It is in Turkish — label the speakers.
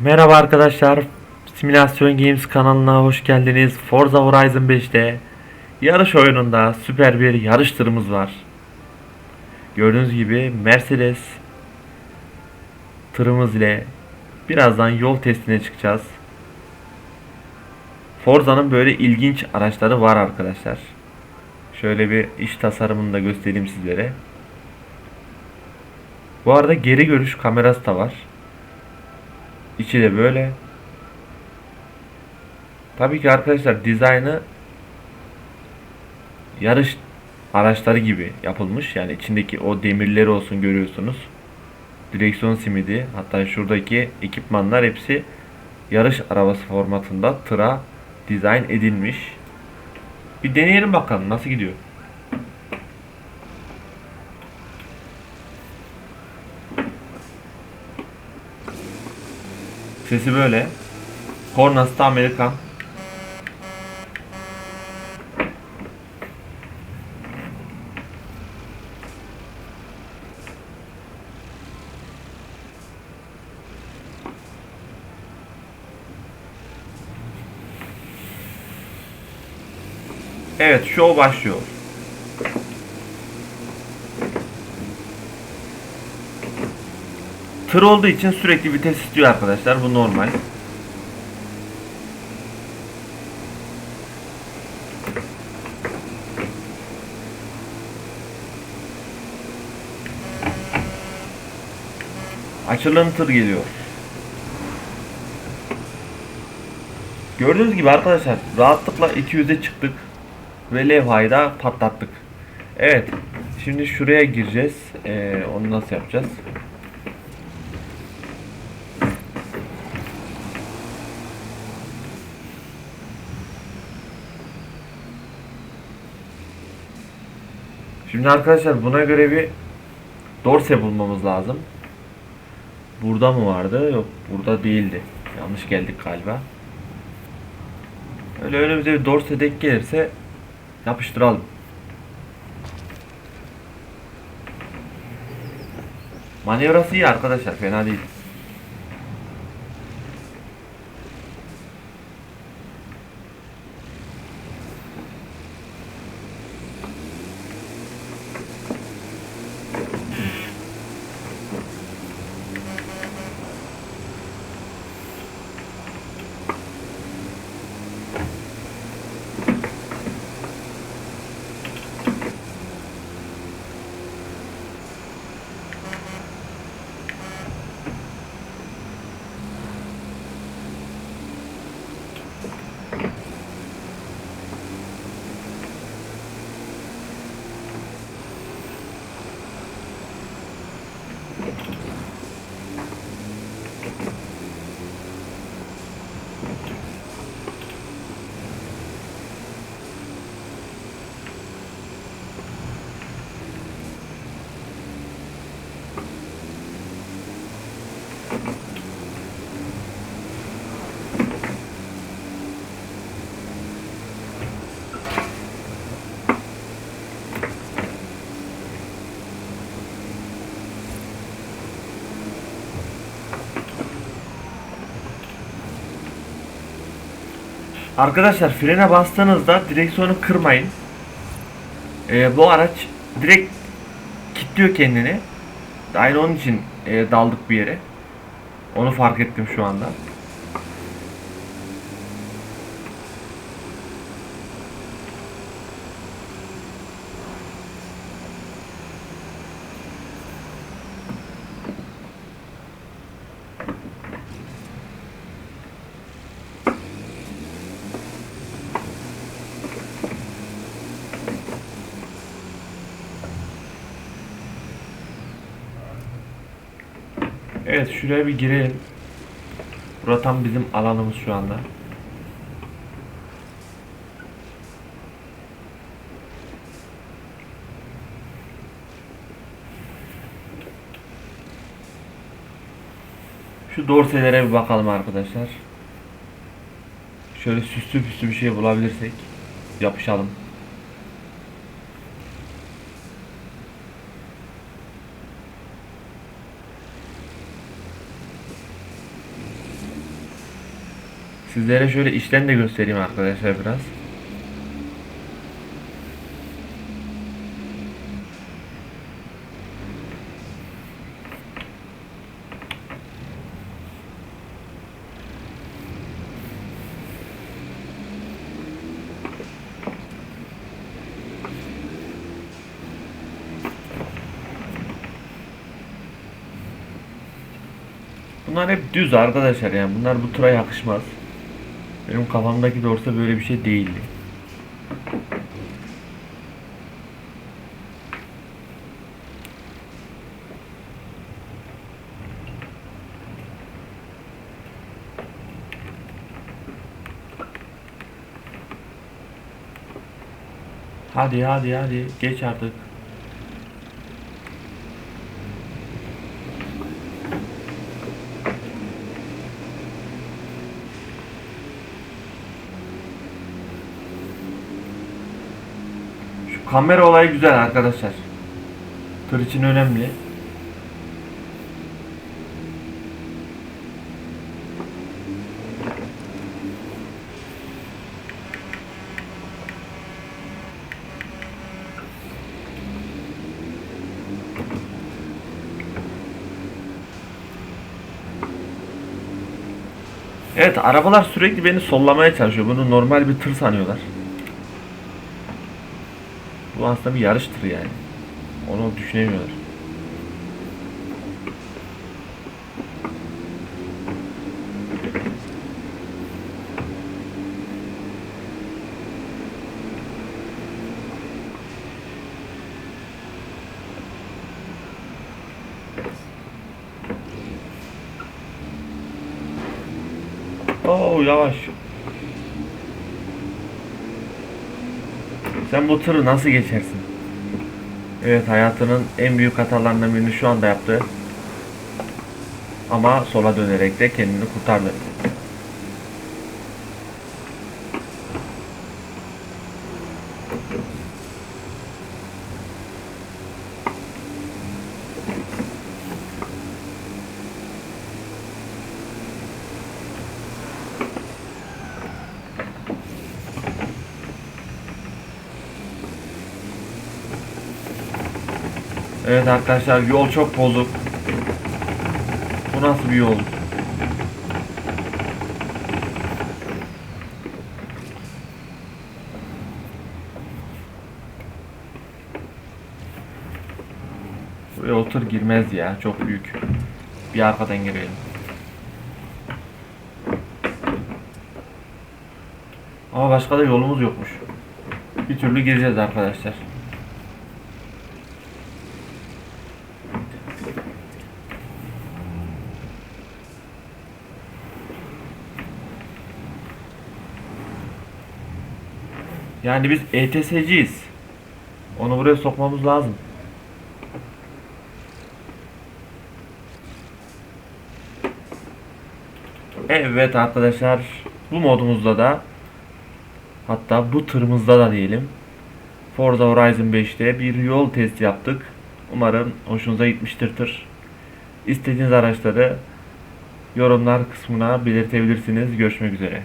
Speaker 1: Merhaba arkadaşlar. Simülasyon Games kanalına hoş geldiniz. Forza Horizon 5'te yarış oyununda süper bir yarış tırımız var. Gördüğünüz gibi Mercedes tırımız ile birazdan yol testine çıkacağız. Forza'nın böyle ilginç araçları var arkadaşlar. Şöyle bir iç tasarımını da göstereyim sizlere. Bu arada geri görüş kamerası da var. İçi de böyle. Tabii ki arkadaşlar dizaynı yarış araçları gibi yapılmış. Yani içindeki o demirleri olsun görüyorsunuz. Direksiyon simidi hatta şuradaki ekipmanlar hepsi yarış arabası formatında tıra dizayn edilmiş. Bir deneyelim bakalım nasıl gidiyor. Sesi böyle. Kornası da Amerikan. Evet, show başlıyor. Tır olduğu için sürekli vites istiyor arkadaşlar. Bu normal. Açılan tır geliyor. Gördüğünüz gibi arkadaşlar rahatlıkla 200'e çıktık ve levhayı da patlattık. Evet. Şimdi şuraya gireceğiz. Ee, onu nasıl yapacağız? Şimdi arkadaşlar buna göre bir dorse bulmamız lazım. Burada mı vardı? Yok burada değildi. Yanlış geldik galiba. Öyle önümüze bir dorse denk gelirse yapıştıralım. Manevrası iyi arkadaşlar fena değil. Arkadaşlar frene bastığınızda direksiyonu kırmayın. Ee, bu araç direkt kilitliyor kendini. Aynı onun için e, daldık bir yere. Onu fark ettim şu anda. Evet şuraya bir girelim. Burası tam bizim alanımız şu anda. Şu dorselere bir bakalım arkadaşlar. Şöyle süslü püslü bir şey bulabilirsek yapışalım. Sizlere şöyle içten de göstereyim arkadaşlar biraz. Bunlar hep düz arkadaşlar yani bunlar bu tura yakışmaz. Benim kafamdaki dorsa böyle bir şey değildi. Hadi hadi hadi geç artık. Şu kamera olayı güzel arkadaşlar. Tır için önemli. Evet arabalar sürekli beni sollamaya çalışıyor. Bunu normal bir tır sanıyorlar. Bu aslında bir yarış tırı yani. Onu düşünemiyorlar. Oo yavaş. Sen bu tırı nasıl geçersin? Evet hayatının en büyük hatalarından birini şu anda yaptı. Ama sola dönerek de kendini kurtardı. Evet arkadaşlar yol çok bozuk. Bu nasıl bir yol? Buraya otur girmez ya çok büyük. Bir arkadan girelim. Ama başka da yolumuz yokmuş. Bir türlü gireceğiz arkadaşlar. Yani biz ETS'ciyiz. Onu buraya sokmamız lazım. Evet arkadaşlar bu modumuzda da hatta bu tırımızda da diyelim Forza Horizon 5'te bir yol testi yaptık. Umarım hoşunuza gitmiştir tır. İstediğiniz araçları yorumlar kısmına belirtebilirsiniz. Görüşmek üzere.